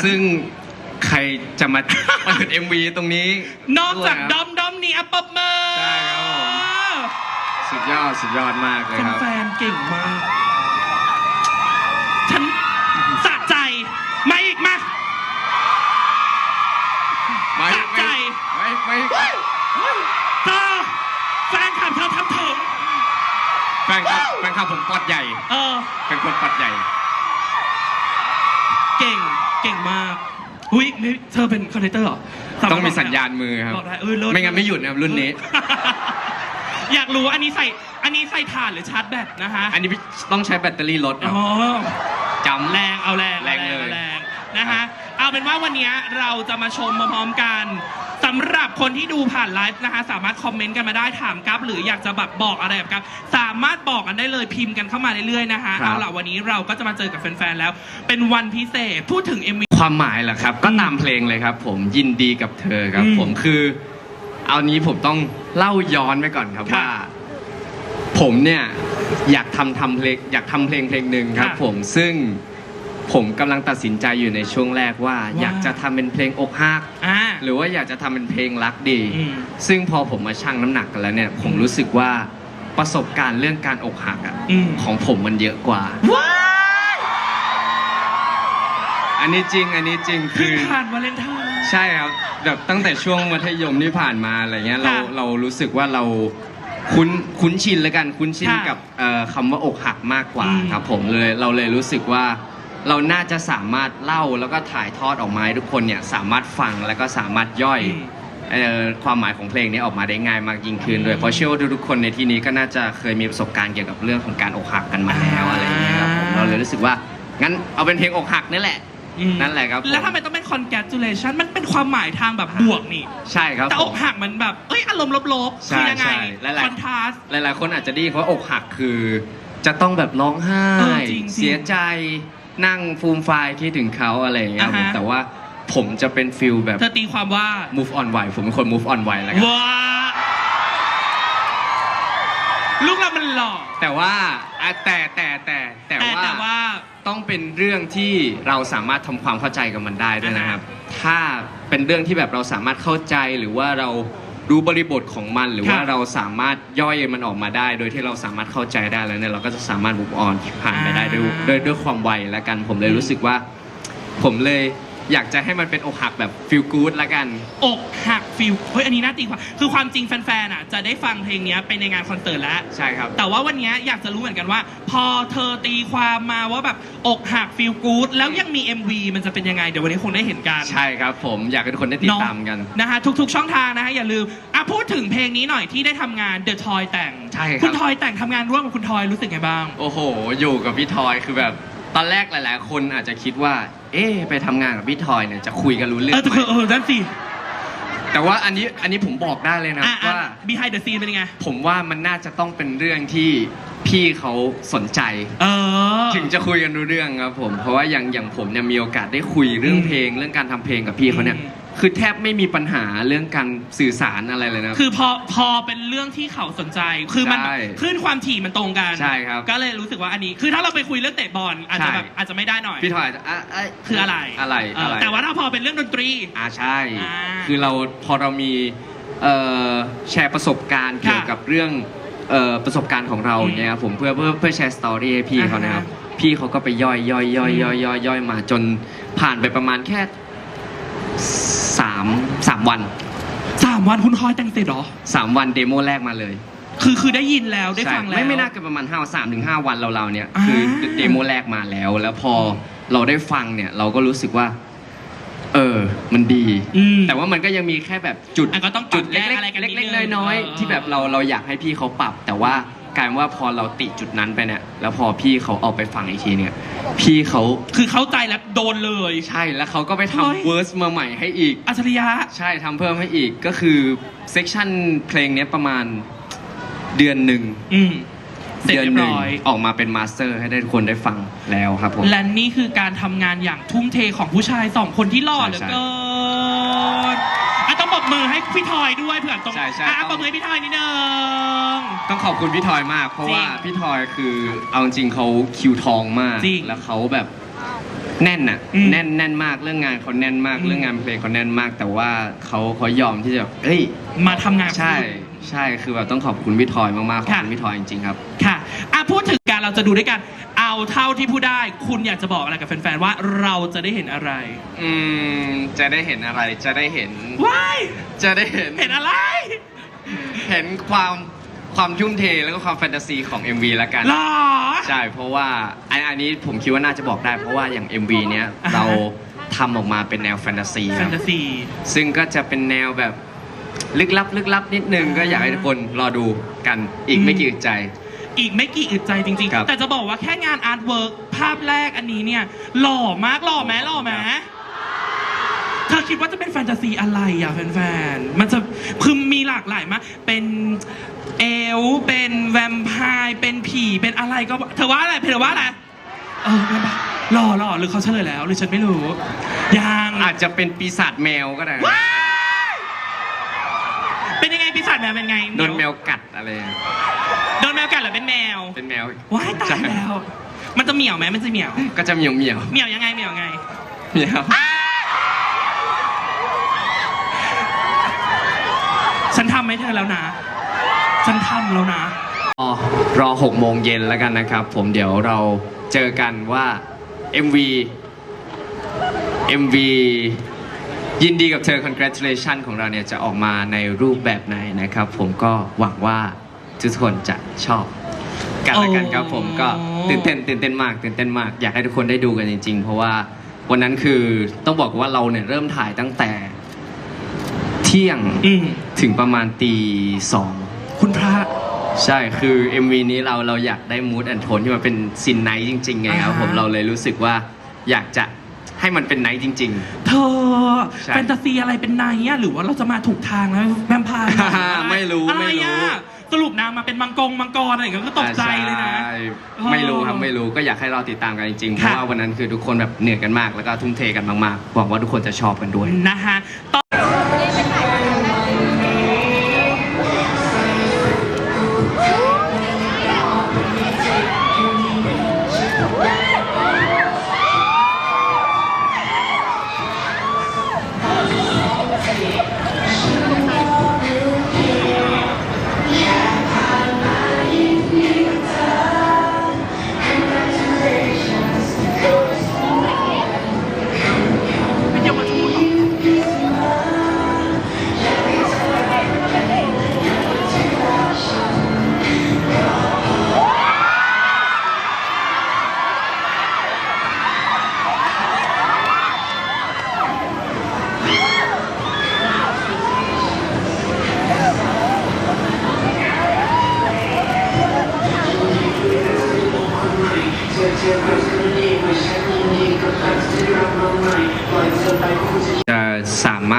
นซึ่งใครจะมาเปิด MV ตรงนี้นอกจากด้วยดอมดอมนี่อัปปบมือใช่ครับผมสุดยอดสุดยอดมากเลยครับ แฟนๆเก่งมาก ฉันสะใจ มาอีกมา ไม่สะใจ ไม่ไม่ไม่เธอแฟนคลับเธอทำถึง แฟนครับแฟนครับผมปอดใหญ่ เออ เป็นคนปอดใหญ่ เก่ง เก่งมากหุยไม่เธอเป็นคอนเทนเตอร์เหรอสาารถต้องมีบกได้สัญญาณมือครับ บอกได้เออเลิศไม่งั้นไม่หยุดนะครับรุ่นนี้ อยากรู้อันนี้ใส่ อันนี้ใส่ถ่านหรือชาร์จแบตนะฮะ อันนี้ต้องใช้แบตเตอรี่รถครับอ๋อ จำ แรงเอาแรงแรงเลย อาแรงนะฮะ เอาเป็นว่าวันนี้เราจะมาชมมาพร้อมกัน สำหรับคนที่ดูผ่านไลฟ์นะคะ สามารถคอมเมนต์กันมาได้ถามกัฟหรืออยากจะแบบบอกอะไรกับกัฟสามารถบอกกันได้เลยพิมพ์กันเข้ามาเรื่อยๆนะคะครับ เอาล่ะวันนี้เราก็จะมาเจอกับแฟนๆแล้ว เป็นวันพิเศษพูดถึง MV ความหมายเหรอครับ ก็ตามเพลงเลยครับ ผมยินดีกับเธอครับ อืมผมคือ เอานี้ผมต้องเล่าย้อนไปก่อนครับค่ะว่า ผมเนี่ยอยากทำทำเพลงอยากทำเพลงเพลงหนึ่งครับ ค่ะ ผมซึ่ง ผมกำลังตัดสินใจอยู่ในช่วงแรกว่า ว่าอยากจะทำเป็นเพลงอกหักอ่า หรือว่าอยากจะทำเป็นเพลงรักดี อืม ซึ่งพอผมมาชั่งน้ำหนักกันแล้วเนี่ย ผมรู้สึกว่าประสบการณ์เรื่องการอกหักอะอืม ของผมมันเยอะกว่า ว้ายอันนี้จริงอันนี้จริงเพิ่คืงอผ่านวาเลนไทน์ ใช่ครับแบบตั้งแต่ช่วงมัธยมที่ผ่านมาอะไรเงี้ยเราค่ะเรารู้สึกว่าเราคุ้นคุ้นชินแล้วกันคุ้นชินค่ะกับเอ่อคำว่าอกหักมากกว่าอืม ครับผมเลยเราเลยรู้สึกว่า เราน่าจะสามารถเล่าแล้วก็ถ่ายทอดออกมาให้ทุกคนเนี่ยสามารถฟังแล้วก็สามารถย่อยอืมเอ่อความหมายของเพลงนี้ออกมาได้ง่ายมากยิ่งขึ้นด้วยเพราะเชื่อว่าทุกๆคนในที่นี้ก็น่าจะเคยมีประสบการณ์เกี่ยวกับเรื่องของการอกหักกันมาแล้วอะไรอย่างเงี้ยครับผมเราเลยรู้สึกว่างั้นเอาเป็นเพลงอกหักนี่แหละ อืมนั่นแหละครับผม แล้วทำไมต้องเป็น congratulation มันเป็นความหมายทางแบบบวกนี่ ใช่ครับแต่ผอกมหักมันแบบ เอ้ย อารมณ์ลบๆ ใช่คือยังไง ใช่หลายๆคอนทราสหลายๆ คนอาจจะได้ยินเขาว่าอกหักคือ จะต้องแบบร้องไห้ เออจริงๆเสียใจ นั่งฟูมไฟายคิดถึงเขาอะไรอย่างเงี้ยอ่าผมฮะ แต่ว่าผมจะเป็นฟิลแบบ เธอตีความว่า move on ไวผมเป็นคน move on ไวแล้วกันว้าลูกเรามันหล่อแต่ว่าอะแต่แต่แต่แต่แต่ว่า แต่ว่า ต้องเป็นเรื่องที่เราสามารถทำความเข้าใจกับมันได้ด้วยนะครับอ่าถ้าเป็นเรื่องที่แบบเราสามารถเข้าใจหรือว่าเรา รู้บริบทของมันหรือว่าค่ะเราสามารถย่อยมันออกมาได้ โดยที่เราสามารถเข้าใจได้แล้วเนี่ยเราก็จะสามารถ move on ผ่านไปได้ด้วยด้วยด้วยความไวแล้วกันผมเลยรู้สึกว่า ผมเลย อยากจะให้มันเป็นอกหักแบบ feel good ละกัน อกหักฟิลเฮ้ยอันนี้น่าตีความคือความจริงแฟนๆอะจะได้ฟังเพลงเนี้ยไปในงานคอนเสิร์ตแล้ว ใช่ครับ แต่ว่าวันเนี้ยอยากจะรู้เหมือนกันว่า พอเธอตีความมาว่าแบบอกหักฟิลกู๊ดแล้วยังมี MV มันจะเป็นยังไง เดี๋ยววันนี้คงได้เห็นกัน ใช่ครับผมอยากให้ทุกคนได้ติดเนาะตามกันนะฮะทุกๆช่องทางนะฮะอย่าลืมอะพูดถึงเพลงนี้หน่อยที่ได้ทำงาน The Toy แต่งใช่ครับ คุณทอยแต่งทำงานร่วมกับคุณทอยรู้สึกไงบ้าง โอ้โห อยู่กับพี่ทอยคือแบบ ตอนแรกหลาย ๆ คนอาจจะคิดว่า เอ๊ะไปทำงานกับพี่ทอยเนี่ยจะคุยกันรู้เรื่อเองอไหมเออนั่นสิแต่ว่าอันนี้อันนี้ผมบอกได้เลยนะอะอะ ว่า behind the scene เป็นยังไง ผมว่ามันน่าจะต้องเป็นเรื่องที่พี่เขาสนใจ เออ ถึงจะคุยกันรู้เรื่องครับผม เพราะว่าอย่างอย่างผมเนี่ยมีโอกาสได้คุยเรื่องอืมเพลง เรื่องการทำเพลงกับพี่เขาเนี่ย อืม คือแทบไม่มีปัญหาเรื่องการสื่อสารอะไรเลยนะ คือพอพอเป็นเรื่องที่เขาสนใจ คือมันใช่คลื่นความถี่มันตรงกันใช่ครับก็เลยรู้สึกว่าอันนี้ คือถ้าเราไปคุยเรื่องเตะบอลอาจจะใช่ แบบอาจจะไม่ได้หน่อย พี่ทอยอาจจะอะเยคืออะไรอะไรเอออะไรแต่ว่าถ้าพอเป็นเรื่องดนตรี อ่าใช่ อ่าคือเราพอเรามีเอ่อแชร์ประสบการณ์เกี่ยวกับเรื่องเอ่อประสบการณ์ของเราอืมเนี่ยครับผมเพื่อเพื่อเพื่อแชร์สตอรี่ให้พี่เขานะครับพี่เขาก็ไปย่อยย่อยย่อยย่อยย่อยย่อยมาจนผ่านไปประมาณแค่ สามสามวันสามวันคุณทอยแต่งเสร็จเหรอ สามวันเดโมแรกมาเลยคือคือได้ยินแล้วได้ใช่ฟังแล้ว ไม่ไม่น่าเกินประมาณห้าสามถึงห้าวันเราๆเนี่ยอ่าคือเดโมแรกมาแล้ว แล้วพอเราได้ฟังเนี่ยเราก็รู้สึกว่า เออ มันดีอืมแต่ว่ามันก็ยังมีแค่แบบจุดอะก็ต้องปรับจุดแก้เล็กอะไรกันนิดๆเล็กนึงๆน้อยเออๆที่แบบเราเราอยากให้พี่เขาปรับแต่ว่า กลายเป็นว่าพอเราติจุดนั้นไปเนี่ย แล้วพอพี่เขาเอาไปฟังอีกทีเนี่ย พี่เขาคือเข้าใจแล้วโดนเลยใช่แล้วเขาก็ไปเฮ้ยทำเวอร์สมาใหม่ให้อีก อัจฉริยะ ใช่ทำเพิ่มให้อีกก็คือเซกชันเพลงเนี้ยประมาณเดือนหนึ่งอืมเสร็จเดือนเรียบหนึ่งร้อย ออกมาเป็นมาสเตอร์ให้ได้ทุกคนได้ฟังแล้วครับผม และนี่คือการทำงานอย่างทุ่มเทของผู้ชายสองคนที่หล่อเหลือใช่เกินอะต้องปรบมือให้พี่ทอยด้วยเผื่อตรงใช่ใช่อะต้อง ปรบมือให้พี่ทอยนิดนึง ต้องขอบคุณพี่ทอยมาก เพราะว่าจริงพี่ทอยคือเอาจริงๆเขาคิวทองมากจริงแล้วเขาแบบแน่นอะอืมแน่นแน่นมากเรื่องงานเขาแน่นมากอืม เรื่องงานเพลงเขาแน่นมาก แต่ว่าเขาเขายอมที่จะแบบเอ้ยมาทำงาน ใช่ใช่คือแบบต้องขอบคุณพี่ทอยมากๆขอบค่ะคุณพี่ทอยจริงๆครับ ค่ะอะ พูดถึงการเราจะดูด้วยกัน เอาเท่าที่พูดได้ คุณอยากจะบอกอะไรกับแฟนๆ ว่าเราจะได้เห็นอะไร อืมจะได้เห็นอะไรจะได้เห็น ว้าย จะได้เห็นเห็นอะไร เห็นความ ความทุ่มเทแล้วก็ความแฟนตาซีของ MV แล้วกัน หรอ ใช่เพราะว่าอันอันนี้ผมคิดว่าน่าจะบอกได้ เพราะว่าอย่าง MV เนี้ยอ่าฮะ เราทำออกมาเป็นแนวแฟนตาซีแฟคนรับตาซี ซึ่งก็จะเป็นแนวแบบลึกลับลึกลับนิดนึงอ่าก็อยากให้ทุกคนรอดูกันอีกอืมไม่กี่อึดใจ อีกไม่กี่อึดใจจริงครับ ๆ แต่จะบอกว่าแค่งานอาร์ตเวิร์กภาพแรกอันนี้เนี่ย หล่อมากหล่อไหมหล่อไหม เธอคิดว่าจะเป็นแฟนตาซีอะไรอะแฟนๆ มันจะคือมีหลากหลายมาก เป็นเอลฟ์เป็นแวมไพร์ เป็นผี เป็นอะไรก็ว่าเธอว่าอะไร เธอว่าอะไร เออแม่บ้าหล่อหล่อหรือเขาเฉลยแล้ว หรือฉันไม่รู้ ยังอาจจะเป็นปีศาจแมวก็ได้ว้ายเป็นยังไงปีศาจแมวเป็นไงโดนแมวกัดอะไรโดนแมวกัดหรือเป็นแมว เป็นแมวว้ายตายแล้ว มันจะเหมียวไหมมันจะเหมียว ก็จะเหมียวเหมียวเหมียวยังไงเหมียวยังไงเหมียว ฉันทำให้เธอแล้วนะ ฉันทำแล้วนะรอรอหกโมงเย็นแล้วกันนะครับ ผมเดี๋ยวเราเจอกันว่า MV MV ยินดีกับเธอ congratulation ของเราเนี่ยจะออกมาในรูปแบบไหนนะครับ ผมก็หวังว่าทุกคนจะชอบกันล้วกันครับผมก็ตื่นเต้นตื่นเต้นมากตื่นเต้นมาก อยากให้ทุกคนได้ดูกันจริงๆ เพราะว่าวันนั้นคือต้องบอกว่าเราเนี่ยเริ่มถ่ายตั้งแต่ เที่ยงอืม ถึงประมาณตีสองคุณพระ ใช่คือ MV นี้เราเราอยากได้มูดแอนโทนที่มันเป็นซินไนท์จริงๆไงครับอ่าฮะ ผมเราเลยรู้สึกว่าอยากจะให้มันเป็นไนท์จริง เธอใช่แฟนตาซีอะไรเป็นไนอะหรือว่าเราจะมาถูกทางแล้วแวมไพร์ไม่รู้อะไรไม่รู้ อะสรุปนางมาเป็นมังกรมังกรอะไรอย่างเงี้ยก็ๆตกใจเลยนะใช่เออไม่รู้ครับไม่รู้ก็อยากให้เราติดตามกันจริงๆเพค่ะ ราะว่าวันนั้นคือทุกคนแบบเหนื่อยกันมากแล้วก็ทุ่มเทกันมากๆหวังว่าทุกคนจะชอบกันด้วย นะคะ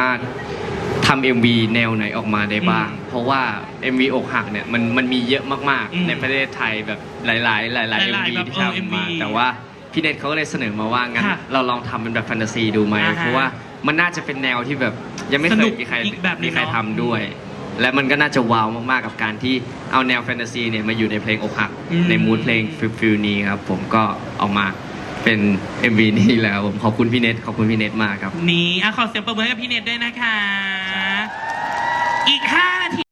ามารถทำ MV แนวไหนออกมาได้บ้างอืมเพราะว่า MV อกหักเนี่ยมันมันมีเยอะมากอืมๆ ในประเทศไทยแบบหลาย ๆ หลายๆหลาย MV ๆแบบที่เออทำมา MV แต่ว่าพี่เน็ตเขาก็เลยเสนอมาว่างั้นค่ะเราลองทำเป็นแบบแฟนตาซีดูไหมอ่าฮะเพราะว่ามันน่าจะเป็นแนวที่แบบยังไม่สเคนุยกมีใครอีกแบบหนึ่งมีใครเนอะทำด้วย และมันก็น่าจะว้าวมากๆกับการที่เอาแนวแฟนตาซีเนี่ยมาอยู่ในเพลงอกหัก อืม ในมูดเพลงฟิลฟิลนี้ครับผมก็ออกมา เป็น MV นี้แล้วผมขอบคุณพี่เน็ตขอบคุณพี่เน็ตมากครับ นี่อะขอเสียงปรบมือให้กับพี่เน็ตด้วยนะคะ อีกห้า